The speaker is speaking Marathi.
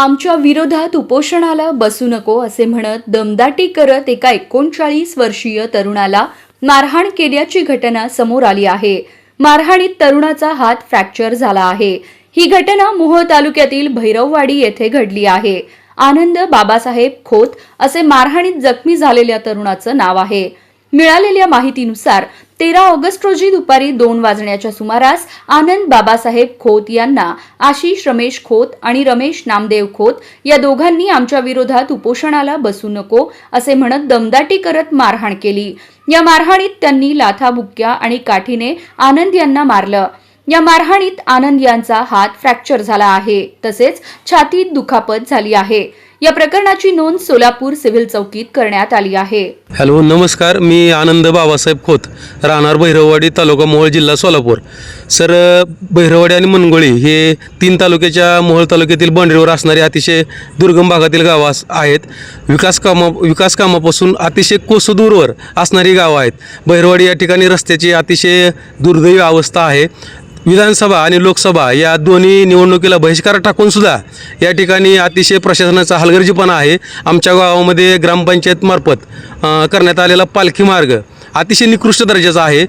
आमच्या विरोधात उपोषणाला बसू नको असे म्हणत दमदाटी करत एका एकोणचाळीस वर्षीय तरुणाला मारहाण केल्याची घटना समोर आली आहे. मारहाणीत तरुणाचा हात फ्रॅक्चर झाला आहे. ही घटना मोह तालुक्यातील भैरववाडी येथे घडली आहे. आनंद बाबासाहेब खोत असे मारहाणीत जखमी झालेल्या तरुणाचं नाव आहे. मिळालेल्या माहितीनुसार तेरा ऑगस्ट रोजी दुपारी दोन वाजण्याच्या सुमारास आनंद बाबासाहेब खोत यांना आशिष रमेश खोत आणि रमेश नामदेव खोत या दोघांनी आमच्या विरोधात उपोषणाला बसू नको असे म्हणत दमदाटी करत मारहाण केली. या मारहाणीत त्यांनी लाथाबुक्क्या आणि काठीने आनंद यांना मारलं. या मारहाणीत आनंद यांचा हात फ्रॅक्चर झाला आहे. तसेच छातीत दुखापत झाली आहे. या प्रकरणाची नोंद सोलापूर सिव्हिल चौकीत करण्यात आली आहे. हॅलो नमस्कार. मी आनंद बाबासाहेब खोत राहणार भैरववाडी तालुका मोहोळ जिल्हा सोलापूर. सर भैरववाडी आणि मनगोळी हे तीन तालुक्याच्या मोहोळ तालुक्यातील बंडरीवर असणारे अतिशय दुर्गम भागातील गावं आहेत. विकास कामा विकास कामापासून अतिशय कोसदूरवर असणारी गावं आहेत. भैरवाडी या ठिकाणी रस्त्याची अतिशय दुर्दैवी अवस्था आहे. विधानसभा आणि लोकसभा या दोन्ही निवडणुकीला बहिष्कार टाकून सुद्धा या ठिकाणी अतिशय प्रशासनाचा हलगर्जीपणा आहे. आमच्या गावामध्ये ग्रामपंचायतमार्फत करण्यात आलेला पालखी मार्ग अतिशय निकृष्ट दर्जाचा आहे.